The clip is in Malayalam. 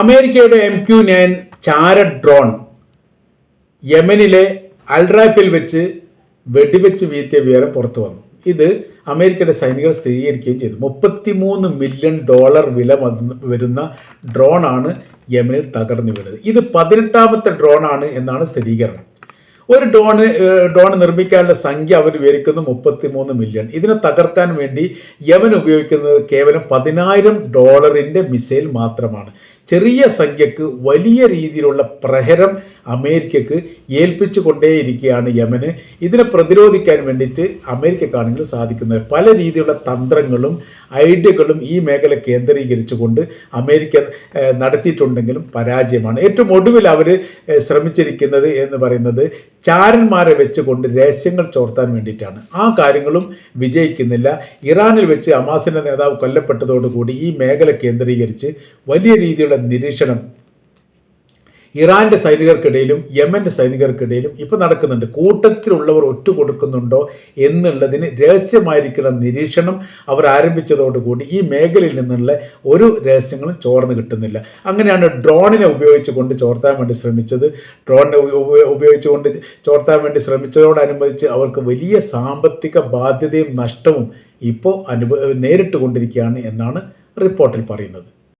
അമേരിക്കയുടെ എം ക്യു നയൻ ചാര ഡ്രോൺ യമനിലെ അൽറാഫിൽ വെച്ച് വെടിവെച്ച് വീഴ്ത്തിയ വിവരം പുറത്തു വന്നു. ഇത് അമേരിക്കയുടെ സൈനികർ സ്ഥിരീകരിക്കുകയും ചെയ്തു. മുപ്പത്തിമൂന്ന് മില്യൺ ഡോളർ വില വരുന്ന ഡ്രോൺ ആണ് യമനിൽ തകർന്നു വീണത്. ഇത് പതിനെട്ടാമത്തെ ആണ് എന്നാണ് സ്ഥിരീകരണം. ഒരു ഡ്രോണ് ഡോൺ നിർമ്മിക്കാനുള്ള സംഖ്യ അവർ വിവരിക്കുന്നു മുപ്പത്തിമൂന്ന് മില്യൺ. ഇതിനെ തകർക്കാൻ വേണ്ടി യമൻ ഉപയോഗിക്കുന്നത് കേവലം പതിനായിരം ഡോളറിന്റെ മിസൈൽ മാത്രമാണ്. ചെറിയ സംഖ്യക്ക് വലിയ രീതിയിലുള്ള പ്രഹരം അമേരിക്കക്ക് ഏൽപ്പിച്ചു കൊണ്ടേയിരിക്കുകയാണ് യമന്. ഇതിനെ പ്രതിരോധിക്കാൻ വേണ്ടിയിട്ട് അമേരിക്കക്കാണെങ്കിൽ സാധിക്കുന്നത് പല രീതിയിലുള്ള തന്ത്രങ്ങളും ഐഡിയകളും ഈ മേഖല കേന്ദ്രീകരിച്ചുകൊണ്ട് അമേരിക്ക നടത്തിയിട്ടുണ്ടെങ്കിലും പരാജയമാണ്. ഏറ്റവും ഒടുവിൽ അവർ ശ്രമിച്ചിരിക്കുന്നത് എന്ന് പറയുന്നത് ചാരന്മാരെ വെച്ചുകൊണ്ട് രഹസ്യങ്ങൾ ചോർത്താൻ വേണ്ടിയിട്ടാണ്. ആ കാര്യങ്ങളും വിജയിക്കുന്നില്ല. ഇറാനിൽ വെച്ച് അമാസിന്റെ നേതാവ് കൊല്ലപ്പെട്ടതോടുകൂടി ഈ മേഖല കേന്ദ്രീകരിച്ച് വലിയ രീതിയിലുള്ള നിരീക്ഷണം. ഇറാന്റെ സൈനികർക്കിടയിലും യമന്റെ സൈനികർക്കിടയിലും ഇപ്പോൾ നടക്കുന്നുണ്ട്. കൂട്ടത്തിലുള്ളവർ ഒറ്റുകൊടുക്കുന്നുണ്ടോ എന്നുള്ളതിന് രഹസ്യമായിരിക്കുന്ന നിരീക്ഷണം അവർ ആരംഭിച്ചതോടുകൂടി ഈ മേഖലയിൽ നിന്നുള്ള ഒരു രഹസ്യങ്ങളും ചോർന്ന് കിട്ടുന്നില്ല. അങ്ങനെയാണ് ഡ്രോണിനെ ഉപയോഗിച്ചുകൊണ്ട് ചോർത്താൻ വേണ്ടി ശ്രമിച്ചത്. ഡ്രോണിനെ ഉപ- ഉപ- ഉപയോഗിച്ചുകൊണ്ട് ചോർത്താൻ വേണ്ടി ശ്രമിച്ചതോടനുബന്ധിച്ച് അവർക്ക് വലിയ സാമ്പത്തിക ബാധ്യതയും നഷ്ടവും ഇപ്പോൾ അനുഭവ നേരിട്ട് കൊണ്ടിരിക്കുകയാണ് എന്നാണ് റിപ്പോർട്ടിൽ പറയുന്നത്.